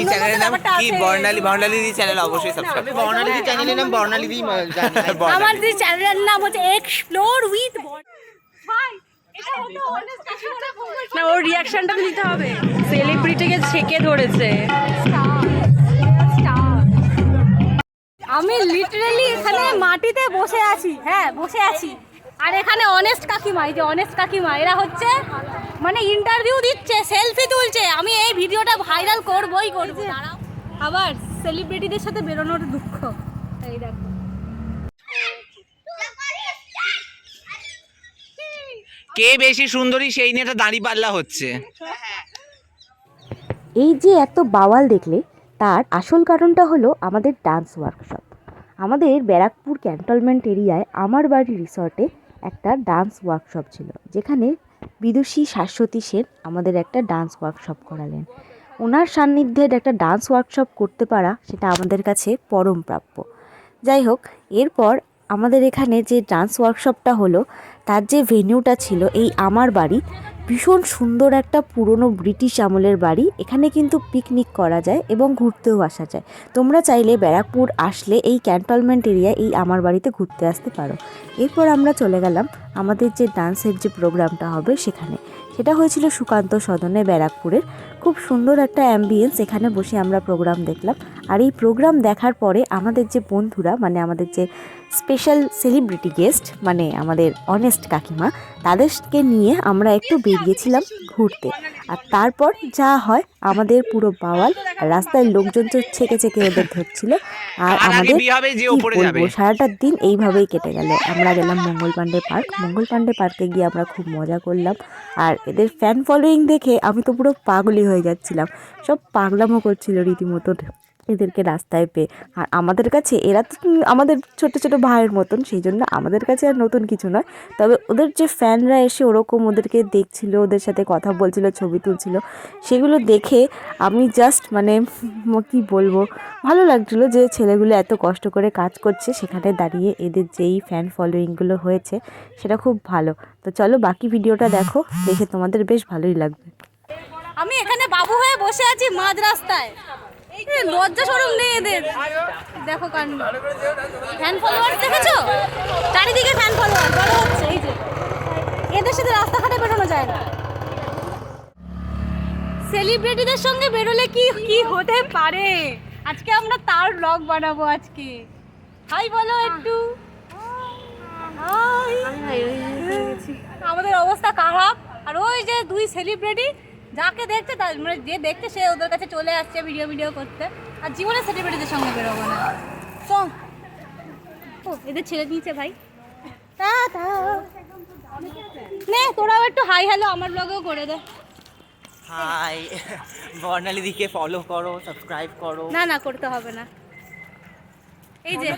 কি চ্যানেলের নাম কি? বর্ণালী বর্ণালী দি চ্যানেল অবশ্যই সাবস্ক্রাইব আমি বর্ণালী চ্যানেলের নাম বর্ণালী দি আমার যে চ্যানেলের নাম হচ্ছে এক্সপ্লোর উইথ না ওর রিয়াকশনটা দিতে হবে। সেলিব্রিটিকে ছেকে ধরেছে। আমি লিটারালি এখানে মাটিতে বসে আছি হ্যাঁ বসে আছি। আর এখানে অনেস্ট কাকিমা এই যে অনেস্ট কাকিমা এরা হচ্ছে মানে ইন্টারভিউ দিচ্ছে সেলফি তুলছে। আমি এই ভিডিওটা ভাইরাল করবই করব। দাঁড়াও। আবার সেলিব্রিটিদের সাথে বেরোনোর দুঃখ। এই দেখো। কে বেশি সুন্দরী সেই নিয়ে একটা দাঁড়ি পাল্লা হচ্ছে। এই যে এত বাওয়াল দেখলে তার আসল কারণটা হলো আমাদের ডান্স ওয়ার্কশপ আমাদের ব্যারাকপুর ক্যান্টনমেন্ট এরিয়ায় আমার বাড়ি রিসর্টে একটা ডান্স ওয়ার্কশপ ছিল যেখানে বিদুষী শাশ্বতী সেন আমাদের একটা ডান্স ওয়ার্কশপ করালেন। ওনার সান্নিধ্যে একটা ডান্স ওয়ার্কশপ করতে পারা, সেটা আমাদের কাছে পরম প্রাপ্য। যাই হোক, এরপর আমাদের এখানে যে ডান্স ওয়ার্কশপটা হলো, তার যে ভেনিউটা ছিল, এই আমার বাড়ি ভীষণ সুন্দর একটা পুরনো ব্রিটিশ আমলের বাড়ি। এখানে কিন্তু পিকনিক করা যায় এবং ঘুরতেও আসা যায়। তোমরা চাইলে ব্যারাকপুর আসলে এই ক্যান্টনমেন্ট এরিয়ায় এই আমার বাড়িতে ঘুরতে আসতে পারো। এরপর আমরা চলে গেলাম আমাদের যে ডান্সের যে প্রোগ্রামটা হবে সেখানে। সেটা হয়েছিল সুকান্ত সদনে ব্যারাকপুরের। খুব সুন্দর একটা অ্যাম্বিয়েন্স এখানে বসে আমরা প্রোগ্রাম দেখলাম। আর এই প্রোগ্রাম দেখার পরে আমাদের যে বন্ধুরা মানে আমাদের যে স্পেশাল সেলিব্রিটি গেস্ট মানে আমাদের অনেস্ট কাকিমা তাদেরকে নিয়ে আমরা একটু বেরিয়েছিলাম ঘুরতে। আর তারপর যা হয় আমাদের পুরো বাওয়াল আর রাস্তায় লোকজন তো ছেকে ছেকে ওদের ধরছিল। আর আমাদের কি বলব সারাটা দিন এইভাবেই কেটে গেল। আমরা গেলাম মঙ্গল পাণ্ডে পার্ক। মঙ্গল পাণ্ডে পার্কে গিয়ে আমরা খুব মজা করলাম। আর এদের ফ্যান ফলোয়িং দেখে আমি তো পুরো পাগলি হয়ে যাচ্ছিলাম। সব পাগলামো করছিল রীতিমতো এদেরকে রাস্তায় পেয়ে। আর আমাদের কাছে, এরা তো আমাদের ছোট ছোট ভাইয়ের মতন সেই জন্য আমাদের কাছে আর নতুন কিছু নয়। তবে ওদের যে ফ্যানরা এসে ওরকম ওদেরকে দেখছিল, ওদের সাথে কথা বলছিল, ছবি তুলছিল, সেগুলো দেখে আমি জাস্ট মানে কি বলব, ভালো লাগছিল যে ছেলেগুলো এত কষ্ট করে কাজ করছে, সেখানে দাঁড়িয়ে এদের যেই ফ্যান ফলোয়িংগুলো হয়েছে, সেটা খুব ভালো। তো চলো বাকি ভিডিওটা দেখো, দেখে তোমাদের বেশ ভালোই লাগবে। আমি এখানে বাবু হয়ে বসে আছি মাঝ রাস্তায়। লজ্জা সরম নেই এদের। দেখো ফ্যান ফলোয়ার দেখেছ? চারিদিকে ফ্যান ফলোয়ার বড় হচ্ছে, এই যে। এদের সাথে রাস্তাঘাটে বেরোনো যায় না। সেলিব্রিটিদের সঙ্গে বেরোলে কি কি হতে পারে? আজকে আমরা তার ব্লগ বানাবো আজকে। হাই, বলো একটু। আমাদের অবস্থা খারাপ। আর ওই যে দুই সেলিব্রিটি যাকে দেখছে তার মানে যে দেখছে সে ওদের কাছে চলে আসছে ভিডিও ভিডিও করতে। আর জীবনে সেলিব্রিটিদের সঙ্গে বেরোবো না। চল ও এদের ছেড়ে দিয়েছে ভাই। টাটা নে তোরাও একটু হাই হ্যালো আমার ব্লগেও করে দে। হাই বর্ণালী দিকে ফলো করো সাবস্ক্রাইব করো। না না করতে হবে না। এই যে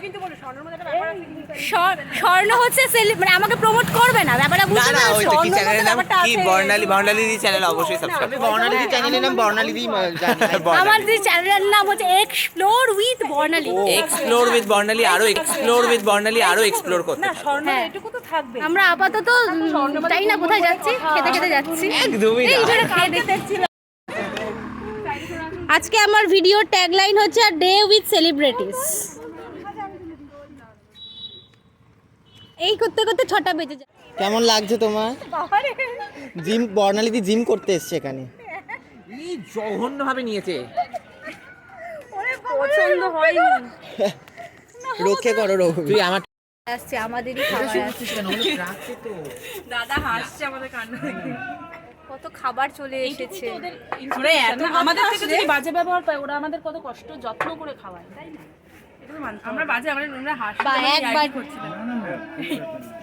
স্বর্ণ হচ্ছে মানে আমাকে প্রমোট করবে না ব্যাপারটা না বুঝতে না ওইটা কি চ্যানেলের নাম? কি বর্ণালী বর্ণালী দি চ্যানেল অবশ্যই সাবস্ক্রাইব আমি বর্ণালী দি চ্যানেলের নাম বর্ণালী দি আমার যে চ্যানেলের নাম হচ্ছে explore with Barnali. Explore with Barnali আরও এক্সপ্লোর উইথ বর্ণালী আরও এক্সপ্লোর করতে হ্যাঁ। আমরা আপাতত তাই না কোথায় যাচ্ছি খেতে খেতে যাচ্ছি। একদমই এই না। খেয়ে দেখতে আজকে আমার ভিডিওর ট্যাগলাইন হচ্ছে ডে উইথ সেলিব্রিটিস এই করতে করতে ছটা বেজে যায়। কেমন লাগছে তোমার? জিম বর্ণালী জিম করতে এসছে এখানে। এই জঘন্য ভাবে নিয়েছে পছন্দ হয়নি। রক্ষে করো রঘু তুই আমার আসছে আমাদেরই খাবার আসছে দাদা হাসছে আমাদের কান্না কত খাবার চলে এসেছে। ওরা এত আমাদের থেকে যদি বাজে ব্যবহার পায় ওরা আমাদের কত কষ্ট যত্ন করে খাওয়ায় তাই না। আমরা বাজে আমরা আমরা হাসি একবার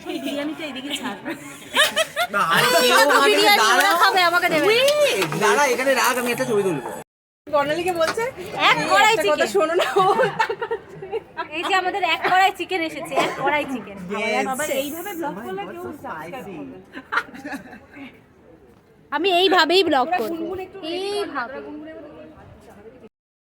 বিরিয়ানিটা এদিকে ছাড়। দাঁড়া এখানে আমি একটা ছবি তুলবো বর্ণালীকে বলছে এক কড়াই চিকেন শোনো না ও এই যে আমাদের এক কড়াই চিকেন এসেছে এক কড়াই চিকেন বাবা এইভাবে ব্লগ করলে কেউ subscribe করবে না। আমি এইভাবেই ব্লগ করব এইভাবে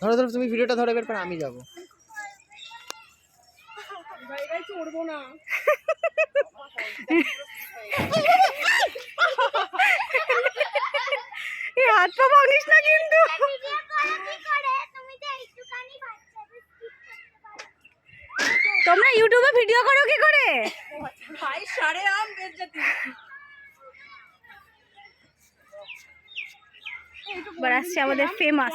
ধরো ধরো তুমি ভিডিওটা ধরে বের করে আমি যাব। এই হাত পা ভাঙিস না কিন্তু। তোমরা ইউটিউবে ভিডিও করো কি করে? ভাই সারে আম বেজ্জতি এবার আসছে আমাদের ফেমাস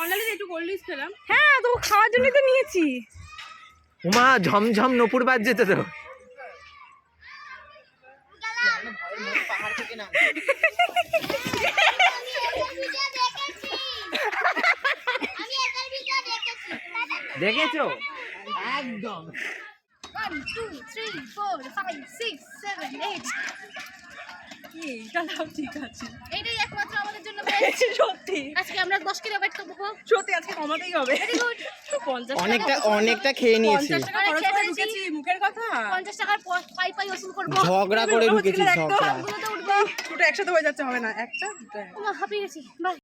হ্যাঁ তো খাওয়ার জন্যই তো নিয়েছি। উমা ঝমঝম নপুর বাজ যেতে তো দেখেছ? একদম। এইটা ঠিক আছে। জন্য সত্যি। আজকে আমরা দশ কিলো ব্যাট করব সত্যি আজকে কমাতেই হবে। পঞ্চাশ অনেকটা অনেকটা খেয়ে নিয়েছি। টাকা খরচ করে ঢুকেছি মুখের কথা। পঞ্চাশ টাকার প- পাই পাই ওসুল করব। ঝগড়া করে ঢুকেছি ঝগড়া। ওগুলো তো উঠবে। দুটো একসাথে হয়ে যাচ্ছে হবে না। একটা দুটো। হাঁপিয়ে গেছি। বাই